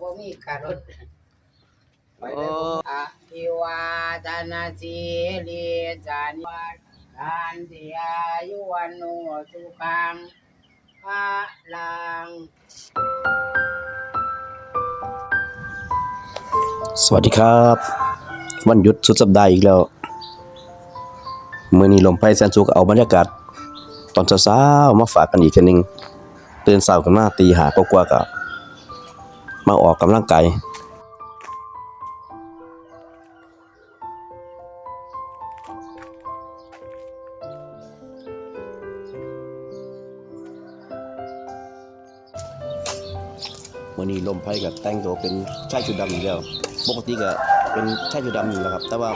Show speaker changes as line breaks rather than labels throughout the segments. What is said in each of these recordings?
บ่มีการถไป
โอ้
เลยอะทิวาทนาสีลิจานิวัฏทันติอายุวันโนสุขังพระลัง
สวัสดีครับ วันหยุดสุดสัปดาห์อีกแล้วมื้อนี้ลมไผ่แสนสุขเอาบรรยากาศ ตอนเช้าๆมาฝากกันอีกเทื่อนึงตื่นเช้ากันมาตีห้ากว่าๆก็ มาออกกำลังกายมื้อนี้ลมไผ่ก็แต่งตัวเป็นชายชุดดำอีกแล้ว ปกติก็เป็นชายชุดดำอยู่แล้วครับ แต่ว่า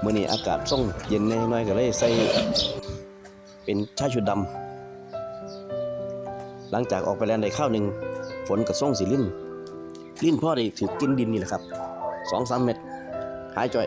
เมื้อนี้อากาศส่งเย็นแน่น้อยก็เลยใส่เป็นชายชุดดำหลังจากออกไปแล้วได้ข้าวหนึ่ง ฝนกระส่งสีลิ้นลิ้นพ่อได้ถือกินดินนี่แหละครับสองสามเม็ดหายจ่อย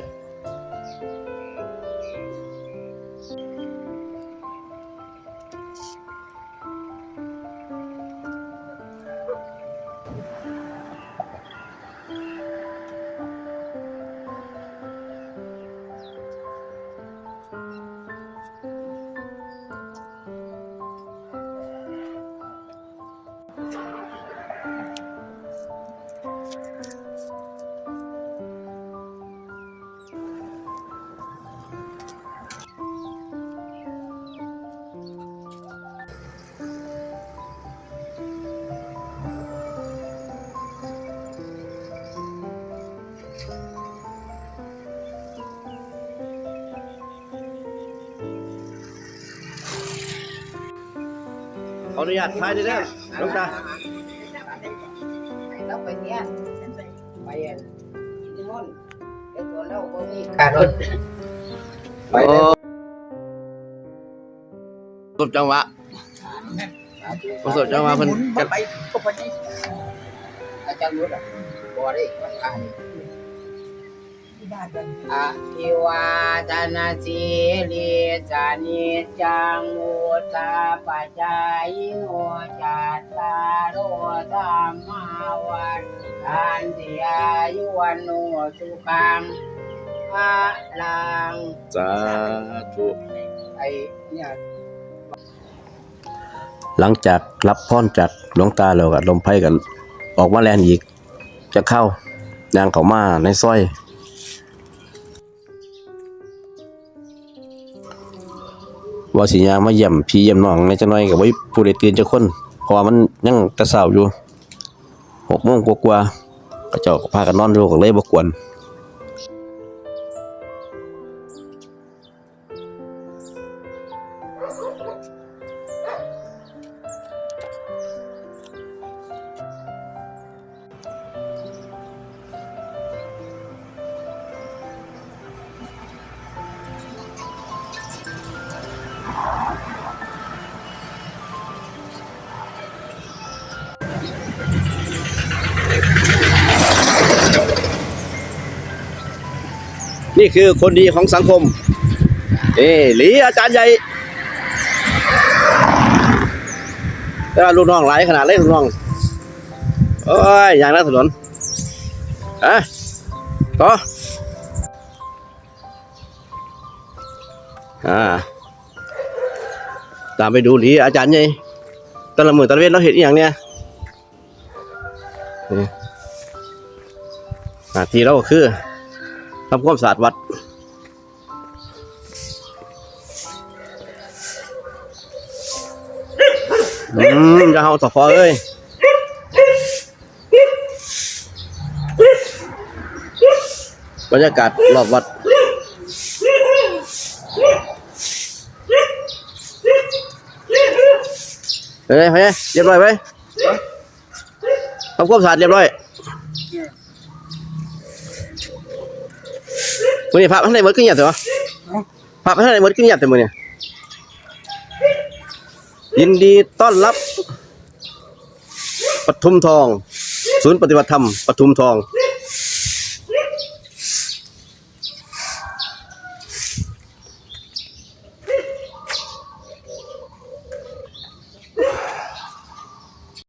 ออนุญาตถ่ายได้แล้วลูกตา
ไปแล้วไปเนี่ยไปอันอินทนนเดี๋ยวตัวเราบ่มีการถไปเลย
ตบจังหวะประสบจังหวะเพิ่นกัน
ไปก็ไปนี่อาจารย์รู้ละบ่ได้มันอ่าน อะทิวาทนาสีลิจานิจังมุตตาปัจจายโนจัตตาโอธรรมาวัฏทันติอายุวันโนสุขังพระลัง
สาธุ
ไอเนี่ย
หลังจากรับพรจากหลวงตาแล้วก็ลมไผ่กันออกมาแลนอีก จะเข้ายางเขามาในซอย ว่าสียางมาเยี่ยมพี่เยี่ยมน้องในจังน้อยกับ่มีผู้ใดตื่นจะคนเพราะว่ามันยังแต่เสาอยู่หกโมงกว่าๆก็เจ้าพากันนอนอยู่ก็เลยบกวน นี่คือคนดีของสังคมเอ้หลีอาจารย์ใหญ่แต่ว่าลูกน้องหลายขนาดเลยลูกน้องโอ้ยอย่างนั้นถนนอะต่ออ่าตามไปดูหลีอาจารย์ใหญ่ตะละมือตะลเวนเราเห็นอย่างเนี้ยนี่หน้าที่เราก็คือ ทำความสะอาดวัด อืมจะเอาต่อฟอเอ้ยบรรยากาศรอบวัดเฮ้ยเฮ้ยเรียบร้อยไหมทำความสะอาดเรียบร้อย มือนี่พระท่านไหนหมดขึ้นหยาดแต่วะพระท่านไหนหมดขึ้นหยาดแต่มือเนี่ยยินดีต้อนรับปทุมทอง ศูนย์ปฏิบัติธรรมปทุมทอง